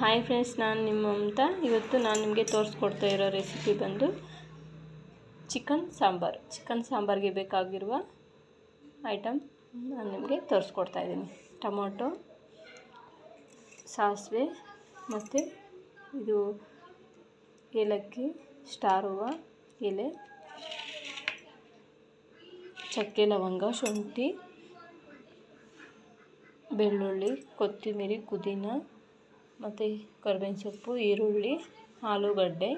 Hi friends ನಾನು ನಿಮ್ಮ ಮಮತಾ. ಇವತ್ತು ನಾನು ನಿಮಗೆ ತೋರಿಸ್ಕೊಡ್ತಾ ಇರೋ ರೆಸಿಪಿ ಬಂದು ಚಿಕನ್ ಸಾಂಬಾರು. ಚಿಕನ್ ಸಾಂಬಾರಿಗೆ ಬೇಕಾಗಿರುವ ಐಟಮ್ ನಾನು ನಿಮಗೆ ತೋರಿಸ್ಕೊಡ್ತಾ ಇದ್ದೀನಿ. ಟೊಮೊಟೊ, ಸಾಸಿವೆ ಮತ್ತು ಇದು ಏಲಕ್ಕಿ, ಸ್ಟಾರ್ ಹೂವು, ಎಲೆ, ಚಕ್ಕೆ ಲವಂಗ, ಶುಂಠಿ, ಬೆಳ್ಳುಳ್ಳಿ ಕೊತ್ತಂಬರಿ ಪುದೀನ ಮತ್ತು ಕರ್ಬೇವಿನ ಸೊಪ್ಪು, ಈರುಳ್ಳಿ, ಆಲೂಗಡ್ಡೆ,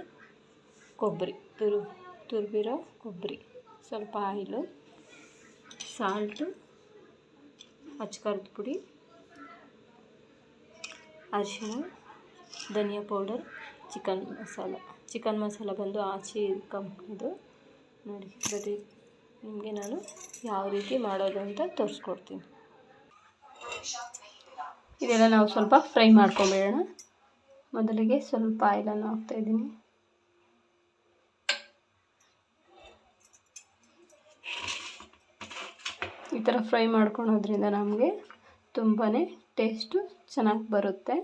ಕೊಬ್ಬರಿ. ತುರು ತುರಿದಿರೋ ಕೊಬ್ಬರಿ. ಸ್ವಲ್ಪ ಆಯಿಲು, ಸಾಲ್ಟು, ಅಚ್ಕಾರದ ಪುಡಿ ಅರಿಶಿನ ಧನಿಯಾ powder, chicken masala. Chicken masala ಬಂದು ಆಚೆ ಕಂಪ್ನಿದು. ನೋಡಿ, ಬರೀ ನಿಮಗೆ ನಾನು ಯಾವ ರೀತಿ ಮಾಡೋದು ಅಂತ ತೋರಿಸ್ಕೊಡ್ತೀನಿ. ಇದೆಲ್ಲ ನಾವು ಸ್ವಲ್ಪ ಫ್ರೈ ಮಾಡ್ಕೊಬೇಡೋಣ. ಮೊದಲಿಗೆ ಸ್ವಲ್ಪ ಆಯಿಲನ್ನು ಹಾಕ್ತಾಯಿದ್ದೀನಿ ಈ ಥರ ಫ್ರೈ ಮಾಡ್ಕೊಳೋದ್ರಿಂದ ನಮಗೆ ತುಂಬಾ ಟೇಸ್ಟು ಚೆನ್ನಾಗಿ ಬರುತ್ತೆ.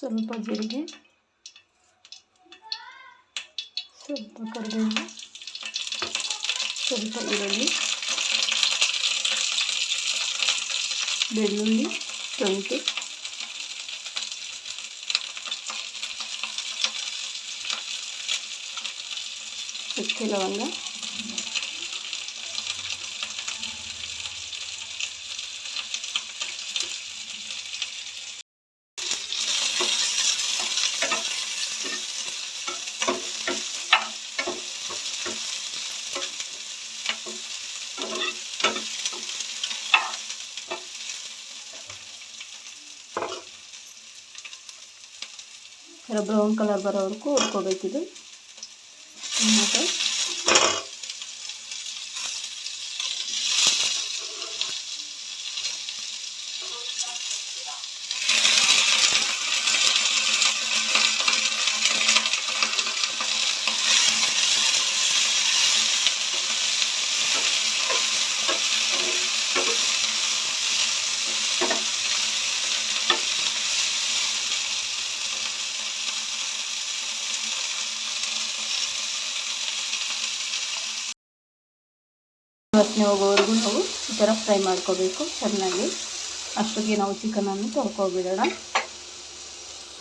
ಸ್ವಲ್ಪ ಜೀರಿಗೆ ಸ್ವಲ್ಪ ಕರಿಬೇವು ಸ್ವಲ್ಪ ಈರುಳ್ಳಿ ಬೆಳ್ಳುಳ್ಳಿ ಶುಂಠಿ ಚಕ್ಕೆ ಲವಂಗ ಬ್ರೌನ್ ಕಲರ್ ಬರೋವರೆಗೂ ಹುರ್ಕೋಬೇಕಿದು. ಟೊಮಾಟೊ ವಾಸನೆ ಹೋಗೋವರೆಗೂ ನಾವು ಈ ಥರ ಫ್ರೈ ಮಾಡ್ಕೋಬೇಕು ಚೆನ್ನಾಗಿ. ಅಷ್ಟೊತ್ತಿಗೆ ನಾವು ಚಿಕನನ್ನು ತೊಳ್ಕೊಬಿಡೋಣ.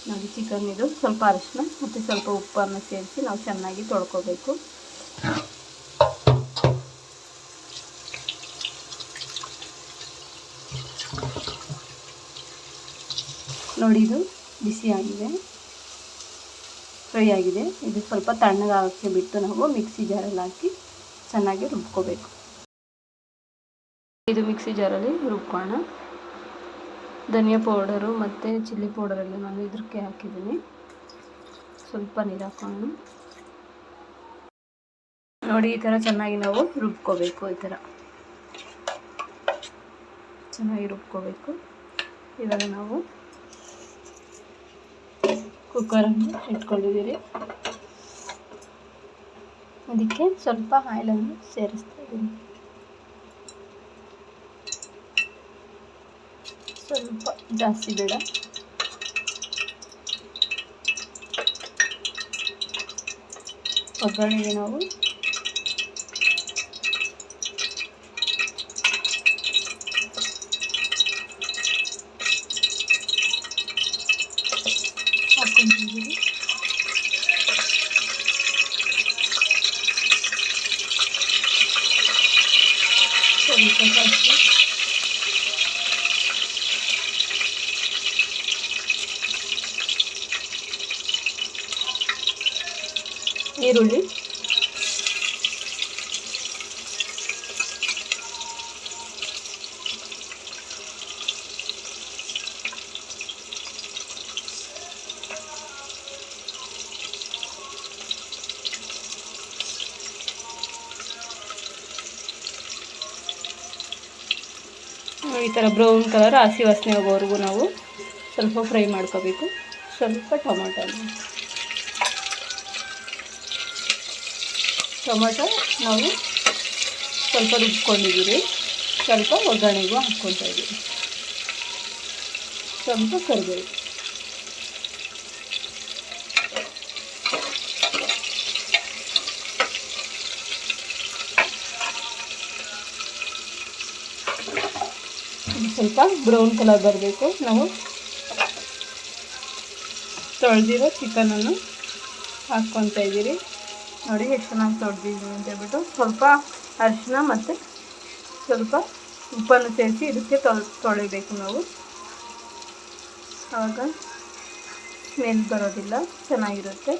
ನಾವು ಚಿಕನ್ ಇದು ಸ್ವಲ್ಪ ಅರಿಶಿನ ಮತ್ತು ಸ್ವಲ್ಪ ಉಪ್ಪನ್ನು ಸೇರಿಸಿ ನಾವು ಚೆನ್ನಾಗಿ ತೊಳ್ಕೊಬೇಕು. ನೋಡಿ ಇದು ಬಿಸಿಯಾಗಿದೆ ಫ್ರೈ ಆಗಿದೆ. ಇದು ಸ್ವಲ್ಪ ತಣ್ಣಗಾಗಕ್ಕೆ ಬಿಟ್ಟು ನಾವು ಮಿಕ್ಸಿ ಜಾರಲ್ಲಿ ಹಾಕಿ ಚೆನ್ನಾಗಿ ರುಬ್ಕೋಬೇಕು. ಇದು ಮಿಕ್ಸಿ ಜಾರಲ್ಲಿ ರುಬ್ಕೋಣ ಧನಿಯಾ ಪೌಡರು ಮತ್ತು ಚಿಲ್ಲಿ ಪೌಡರೆಲ್ಲ ನಾನು ಇದಕ್ಕೆ ಹಾಕಿದ್ದೀನಿ. ಸ್ವಲ್ಪ ನೀರು ಹಾಕೋಣ. ನೋಡಿ, ಈ ಥರ ಚೆನ್ನಾಗಿ ನಾವು ರುಬ್ಕೋಬೇಕು, ಈ ಥರ. ಚೆನ್ನಾಗಿ ರುಬ್ಕೋಬೇಕು. ಇವಾಗ ನಾವು ಕುಕ್ಕರನ್ನು ಇಟ್ಕೊಂಡಿದ್ದೀರಿ. ಅದಕ್ಕೆ ಸ್ವಲ್ಪ ಆಯಿಲನ್ನು ಸೇರಿಸ್ತಾ ಇದ್ದೀನಿ. ಸ್ವಲ್ಪ ಜಾಸ್ತಿ ಬೇಡ. ಒಗ್ಗರಣೆಗೆ ನಾವು ಈರುಳ್ಳಿ. ಈ ಥರ ಬ್ರೌನ್ ಕಲರ್ ಹಸಿ ವಾಸನೆ ಹೋಗೋವರೆಗೂ ನಾವು ಸ್ವಲ್ಪ ಫ್ರೈ ಮಾಡ್ಕೋಬೇಕು. ಸ್ವಲ್ಪ ಟೊಮೊಟೊ. ಟೊಮೊಟೊ ನಾವು ಸ್ವಲ್ಪ ರುಬ್ಕೊಂಡಿದ್ದೀವಿ ಸ್ವಲ್ಪ ಒಗ್ಗರಣೆಗೂ ಹಾಕ್ಕೊತಾ ಇದ್ದೀವಿ. ಸ್ವಲ್ಪ ಕರಿಬೇವು. ಇದು ಸ್ವಲ್ಪ ಬ್ರೌನ್ ಕಲರ್ ಬರಬೇಕು. ನಾವು ತೊಳೆದಿರೋ ಚಿಕನನ್ನು ಹಾಕ್ಕೊತಾ ಇದ್ದೀರಿ. ನೋಡಿ ಎಷ್ಟು ಚೆನ್ನಾಗಿ ತೊಳೆದಿದ್ದೀನಿ ಅಂತ ಹೇಳ್ಬಿಟ್ಟು ಸ್ವಲ್ಪ ಅರಿಶಿನ ಮತ್ತು ಸ್ವಲ್ಪ ಉಪ್ಪನ್ನು ಸೇರಿಸಿ ಇದಕ್ಕೆ ತೊಳೆ, ತೊಳಿಬೇಕು ನಾವು. ಆವಾಗ ಸ್ಮೆಲ್ ಬರೋದಿಲ್ಲ, ಚೆನ್ನಾಗಿರುತ್ತೆ.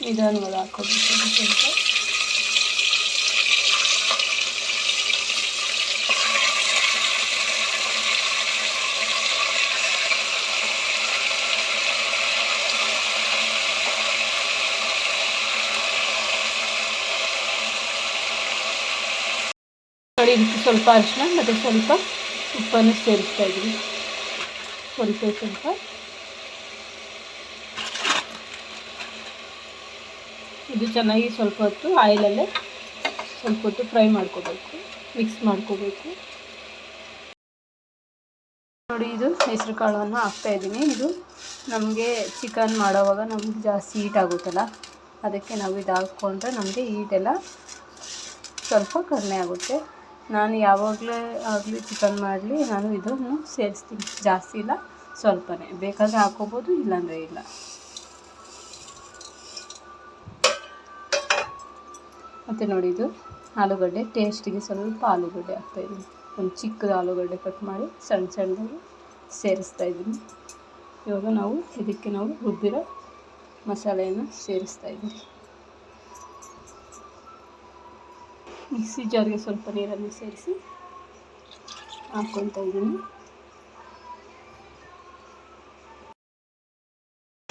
ನಿಧಾನವಾಗಿ ಹಾಕೋಬೇಕು ಸ್ವಲ್ಪ ನೋಡಿ ಇದಕ್ಕೆ ಸ್ವಲ್ಪ ಅರಿಶಿನ ಮತ್ತು ಸ್ವಲ್ಪ ಉಪ್ಪನ್ನು ಸೇರಿಸ್ತಾ ಇದ್ದೀನಿ ಸ್ವಲ್ಪ ಸ್ವಲ್ಪ ಇದು ಚೆನ್ನಾಗಿ ಸ್ವಲ್ಪ ಹೊತ್ತು ಆಯಿಲಲ್ಲೇ ಸ್ವಲ್ಪ ಹೊತ್ತು ಫ್ರೈ ಮಾಡ್ಕೋಬೇಕು, ಮಿಕ್ಸ್ ಮಾಡ್ಕೋಬೇಕು. ನೋಡಿ, ಇದು ಹೆಸರು ಕಾಳನ್ನು ಹಾಕ್ತಾ ಇದ್ದೀನಿ. ಇದು ನಮಗೆ ಚಿಕನ್ ಮಾಡೋವಾಗ ನಮ್ಗೆ ಜಾಸ್ತಿ ಹೀಟ್ ಆಗುತ್ತಲ್ಲ, ಅದಕ್ಕೆ ನಾವು ಇದು ಹಾಕ್ಕೊಂಡ್ರೆ ನಮಗೆ ಹೀಟೆಲ್ಲ ಸ್ವಲ್ಪ ಕಡಿಮೆ ಆಗುತ್ತೆ. ನಾನು ಯಾವಾಗಲೇ ಆಗಲಿ ಚಿಕನ್ ಮಾಡಲಿ, ನಾನು ಇದನ್ನು ಸೇರಿಸ್ತೀನಿ. ಜಾಸ್ತಿ ಇಲ್ಲ, ಸ್ವಲ್ಪನೇ. ಬೇಕಾದರೆ ಹಾಕ್ಕೋಬೋದು, ಇಲ್ಲಾಂದರೆ ಇಲ್ಲ. ಮತ್ತು ನೋಡಿ ಇದು ಆಲೂಗಡ್ಡೆ ಟೇಸ್ಟಿಗೆ ಸ್ವಲ್ಪ ಆಲೂಗಡ್ಡೆ ಹಾಕ್ತಾಯಿದ್ದೀನಿ ಒಂದು ಚಿಕ್ಕದು ಆಲೂಗಡ್ಡೆ ಕಟ್ ಮಾಡಿ ಸಣ್ಣ ಸಣ್ಣದಾಗಿ ಸೇರಿಸ್ತಾ ಇದ್ದೀನಿ. ಇವಾಗ ನಾವು ಇದಕ್ಕೆ ನಾವು ರುಬ್ಬಿರೋ ಮಸಾಲೆಯನ್ನು ಸೇರಿಸ್ತಾ ಇದ್ದೀವಿ. ಮಿಕ್ಸಿ ಜಾರ್ಗೆ ಸ್ವಲ್ಪ ನೀರನ್ನು ಸೇರಿಸಿ ಹಾಕ್ಕೊತಾ ಇದ್ದೀನಿ.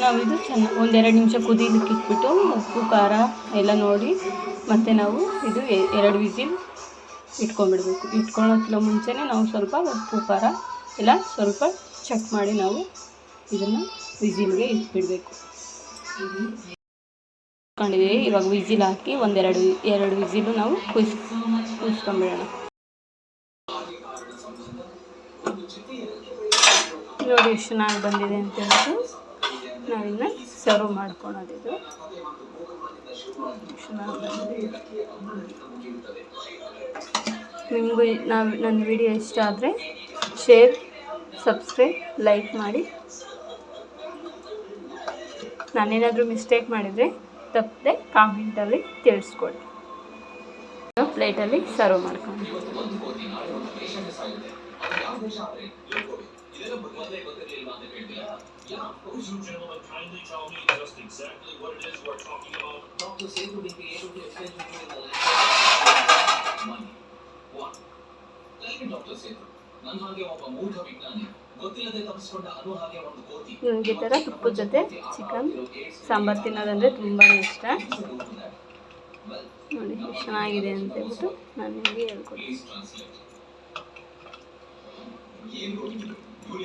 ನಾವು ಇದು ಚೆನ್ನಾಗಿ ಒಂದೆರಡು ನಿಮಿಷ ಕುದೀಲಿಕ್ಕೆ ಇಟ್ಬಿಟ್ಟು, ಉಪ್ಪು, ಖಾರ ಎಲ್ಲ ನೋಡಿ, ಮತ್ತು ನಾವು ಇದು ಎರಡು ವಿಸಿಲ್ ಇಟ್ಕೊಂಡ್ಬಿಡ್ಬೇಕು. ಇಟ್ಕೊಳ್ಳೋಕ್ಕಿಂತ ಮುಂಚೆನೇ ನಾವು ಸ್ವಲ್ಪ ಉಪ್ಪು, ಖಾರ ಎಲ್ಲ ಸ್ವಲ್ಪ ಚೆಕ್ ಮಾಡಿ ನಾವು ಇದನ್ನು ವಿಸಿಲ್ಗೆ ಇಟ್ಬಿಡಬೇಕು. ಇಟ್ಕೊಂಡಿದ್ದೀವಿ, ಇವಾಗ ವಿಸಿಲ್ ಹಾಕಿ ಒಂದೆರಡು, ಎರಡು ವಿಸಿಲು ನಾವು ಕುಯ್ಸ್ ಕುಯ್ಸ್ಕೊಂಬಿಡೋಣ ನೋಡಿ ಎಷ್ಟು ಚೆನ್ನಾಗಿ ಬಂದಿದೆ ಅಂತ ಹೇಳ್ಬಿಟ್ಟು. ನಾವಿನ್ನು ಸರ್ವ್ ಮಾಡ್ಕೊಳೋದು ಇದು. ಚೆನ್ನಾಗಿ ಬಂದಿದೆ ನಿಮಗೂ ನಾವು ನನ್ನ ವಿಡಿಯೋ ಇಷ್ಟ ಆದರೆ ಶೇರ್ ಸಬ್ಸ್ಕ್ರೈಬ್ ಲೈಕ್ ಮಾಡಿ. ನಾನೇನಾದರೂ ಮಿಸ್ಟೇಕ್ ಮಾಡಿದರೆ ತಪ್ಪದೆ ಕಾಮೆಂಟಲ್ಲಿ ತಿಳಿಸ್ಕೊಡಿ. ಪ್ಲೇಟಲ್ಲಿ ಸರ್ವ್ ಮಾಡ್ಕೊಂಡು. ನನ್ಗೆ ಈ ತರ ತುಪ್ಪ ಜೊತೆ ಚಿಕನ್ ಸಾಂಬಾರ್ ತಿನ್ನೋದಂದರೆ ತುಂಬಾ ಇಷ್ಟ. ನೋಡಿ ಚೆನ್ನಾಗಿದೆ ಅಂತ ಹೇಳ್ಬಿಟ್ಟು ನಾನು ನಿಮಗೆ ಹೇಳ್ಕೊಡ್ತೀನಿ. ನೋಡಿ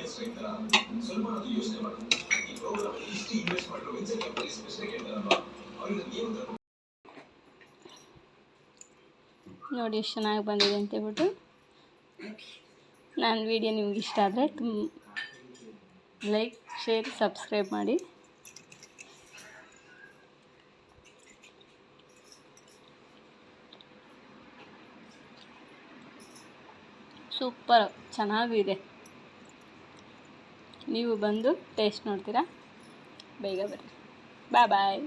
ಎಷ್ಟು ಚೆನ್ನಾಗಿ ಬಂದಿದೆ ಅಂತ ಹೇಳ್ಬಿಟ್ಟು ನನ್ನ ವಿಡಿಯೋ ನಿಮ್ಗೆ ಇಷ್ಟ ಆದರೆ ತುಂಬ ಲೈಕ್, ಶೇರ್, ಸಬ್ಸ್ಕ್ರೈಬ್ ಮಾಡಿ. ಸೂಪರ್, ಚೆನ್ನಾಗಿದೆ. ನೀವು ಬಂದು ಟೇಸ್ಟ್ ನೋಡ್ತೀರಾ? ಬೇಗ ಬರ್ರಿ. ಬಾಯ್ ಬಾಯ್